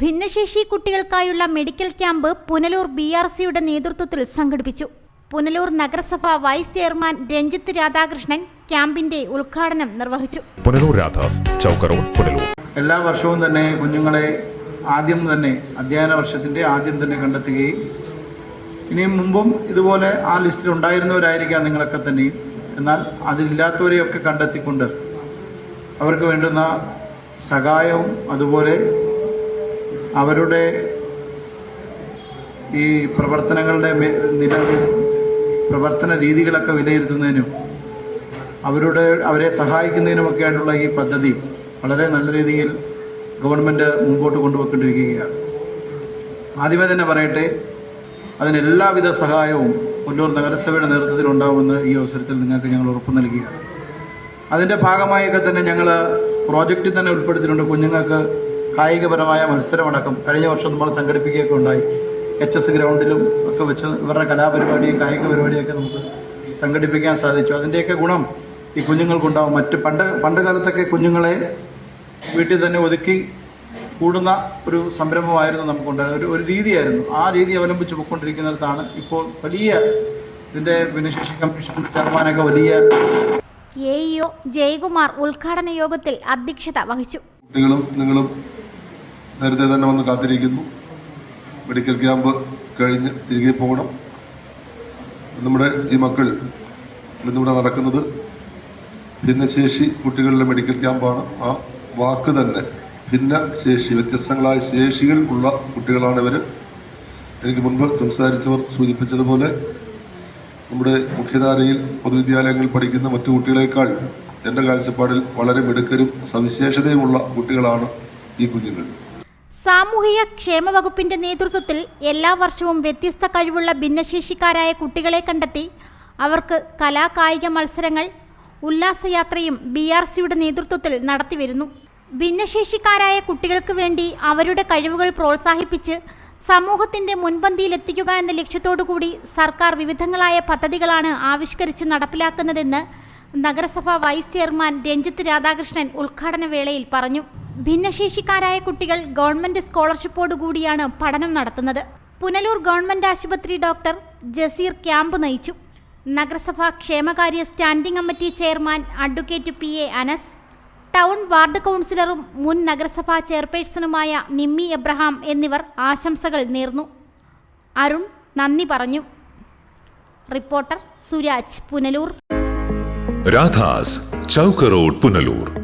ഭിന്നശേഷി കുട്ടികൾക്കായുള്ള medical camp Punalur B R സിയുടെ നേതൃത്വത്തിൽ സംഘടിപ്പിച്ചു. പുനലൂർ നഗരസഭ വൈസ് ചെയർമാൻ രഞ്ജിത്ത് രാധാകൃഷ്ണൻ ക്യാമ്പിന്റെ ഉദ്ഘാടനം നിർവഹിച്ചു. പുനലൂർ രാധാസ് ചൗക്ക് റോഡ് പുനലൂർ. എല്ലാ വർഷവും തന്നെ കുഞ്ഞുങ്ങളെ ആദ്യം തന്നെ അധ്യയന വർഷത്തിന്റെ ആദ്യം തന്നെ കണ്ടെത്തുകയും ഇനിയും മുമ്പും ഇതുപോലെ ആ ലിസ്റ്റിൽ ഉണ്ടായിരുന്നവരായിരിക്കാം നിങ്ങളൊക്കെ തന്നെയും എന്നാൽ അതിലില്ലാത്തവരെയൊക്കെ കണ്ടെത്തിക്കൊണ്ട് അവർക്ക് വേണ്ടുന്ന സഹായവും അതുപോലെ അവരുടെ ഈ പ്രവർത്തനങ്ങളുടെ നിലവിൽ നില പ്രവർത്തന രീതികളൊക്കെ വിലയിരുത്തുന്നതിനും അവരുടെ അവരെ സഹായിക്കുന്നതിനുമൊക്കെ ആയിട്ടുള്ള ഈ പദ്ധതി വളരെ നല്ല രീതിയിൽ ഗവൺമെന്റ് മുമ്പോട്ട് കൊണ്ടുപോയിക്കൊണ്ടിരിക്കുകയാണ്. ആദ്യമേ തന്നെ പറയട്ടെ അതിനെല്ലാവിധ സഹായവും കൊല്ലൂർ നഗരസഭയുടെ നേതൃത്വത്തിൽ ഉണ്ടാവുമെന്ന് ഈ അവസരത്തിൽ നിങ്ങൾക്ക് ഞങ്ങൾ ഉറപ്പ് നൽകുകയാണ് അതിന്റെ ഭാഗമായൊക്കെ തന്നെ ഞങ്ങൾ പ്രോജക്റ്റിൽ തന്നെ ഉൾപ്പെടുത്തിയിട്ടുണ്ട്. കുഞ്ഞുങ്ങൾക്ക് കായികപരമായ മത്സരമടക്കം കഴിഞ്ഞ വർഷം നമ്മൾ സംഘടിപ്പിക്കുകയൊക്കെ ഉണ്ടായി. എച്ച് എസ് ഗ്രൗണ്ടിലും ഒക്കെ വെച്ച് ഇവരുടെ കലാപരിപാടിയും കായിക പരിപാടിയൊക്കെ നമുക്ക് സംഘടിപ്പിക്കാൻ സാധിച്ചു. അതിന്റെയൊക്കെ ഗുണം ഈ കുഞ്ഞുങ്ങൾക്കുണ്ടാവും. മറ്റ് പണ്ട് പണ്ട് കാലത്തൊക്കെ കുഞ്ഞുങ്ങളെ വീട്ടിൽ തന്നെ ഒതുക്കി കൂടുന്ന ഒരു സംരംഭമായിരുന്നു നമുക്കുണ്ടായത് ഒരു ഒരു രീതിയായിരുന്നു. ആ രീതി അവലംബിച്ച് പോയിക്കൊണ്ടിരിക്കുന്നിടത്താണ് ഇപ്പോൾ വലിയ ഇതിന്റെ ഭിന്നശേഷി കമ്മീഷൻ ചെയർമാനൊക്കെ വലിയ എ ഇഒ ജയകുമാർ ഉദ്ഘാടന യോഗത്തിൽ അധ്യക്ഷത വഹിച്ചു. കുട്ടികളും നിങ്ങളും നേരത്തെ തന്നെ വന്ന് കാത്തിരിക്കുന്നു. മെഡിക്കൽ ക്യാമ്പ് കഴിഞ്ഞ് തിരികെ പോകണം. നമ്മുടെ ഈ മക്കൾ ഇന്നിവിടെ നടക്കുന്നത് ഭിന്നശേഷി കുട്ടികളുടെ മെഡിക്കൽ ക്യാമ്പാണ്. ആ വാക്ക് തന്നെ ഭിന്നശേഷി വ്യത്യസ്തങ്ങളായ ശേഷികൾ ഉള്ള കുട്ടികളാണ് ഇവർ എനിക്ക് മുൻപ് സംസാരിച്ചവർ സൂചിപ്പിച്ചതുപോലെ നമ്മുടെ മുഖ്യധാരയിൽ പൊതുവിദ്യാലയങ്ങളിൽ പഠിക്കുന്ന മറ്റു കുട്ടികളെക്കാൾ എന്റെ കാഴ്ചപ്പാടിൽ വളരെ മിടുക്കരും സവിശേഷതയുമുള്ള കുട്ടികളാണ് ഈ കുഞ്ഞുങ്ങൾ. സാമൂഹിക ക്ഷേമ വകുപ്പിന്റെ നേതൃത്വത്തിൽ എല്ലാ വർഷവും വ്യത്യസ്ത കഴിവുള്ള ഭിന്നശേഷിക്കാരായ കുട്ടികളെ കണ്ടെത്തി അവർക്ക് കലാകായിക മത്സരങ്ങൾ ഉല്ലാസയാത്രയും ബി ആർ സിയുടെ നേതൃത്വത്തിൽ നടത്തിവരുന്നു ഭിന്നശേഷിക്കാരായ കുട്ടികൾക്ക് വേണ്ടി അവരുടെ കഴിവുകൾ പ്രോത്സാഹിപ്പിച്ച് സമൂഹത്തിന്റെ മുൻപന്തിയിലെത്തിക്കുക എന്ന ലക്ഷ്യത്തോടുകൂടി സർക്കാർ വിവിധങ്ങളായ പദ്ധതികളാണ് ആവിഷ്കരിച്ച് നടപ്പിലാക്കുന്നതെന്ന് നഗരസഭ വൈസ് ചെയർമാൻ രഞ്ജിത്ത് രാധാകൃഷ്ണൻ ഉദ്ഘാടന വേളയിൽ പറഞ്ഞു. ഭിന്നശേഷിക്കാരായ കുട്ടികൾ ഗവൺമെന്റ് സ്കോളർഷിപ്പോടുകൂടിയാണ് പഠനം നടത്തുന്നത്. പുനലൂർ ഗവൺമെന്റ് ആശുപത്രി ഡോക്ടർ ജസീർ ക്യാമ്പ് നയിച്ചു. നഗരസഭാ ക്ഷേമകാര്യ standing committee chairman advocate P A Anas town ward കൗൺസിലറും മുൻ നഗരസഭാ ചെയർപേഴ്സണുമായ നിമ്മി എബ്രഹാം എന്നിവർ ആശംസകൾ നേർന്നു. അരുൺ നന്ദി പറഞ്ഞു. റിപ്പോർട്ടർ സുരാജ് പുനലൂർ. രാധാസ് ചൗക്ക് റോഡ് പുനലൂർ.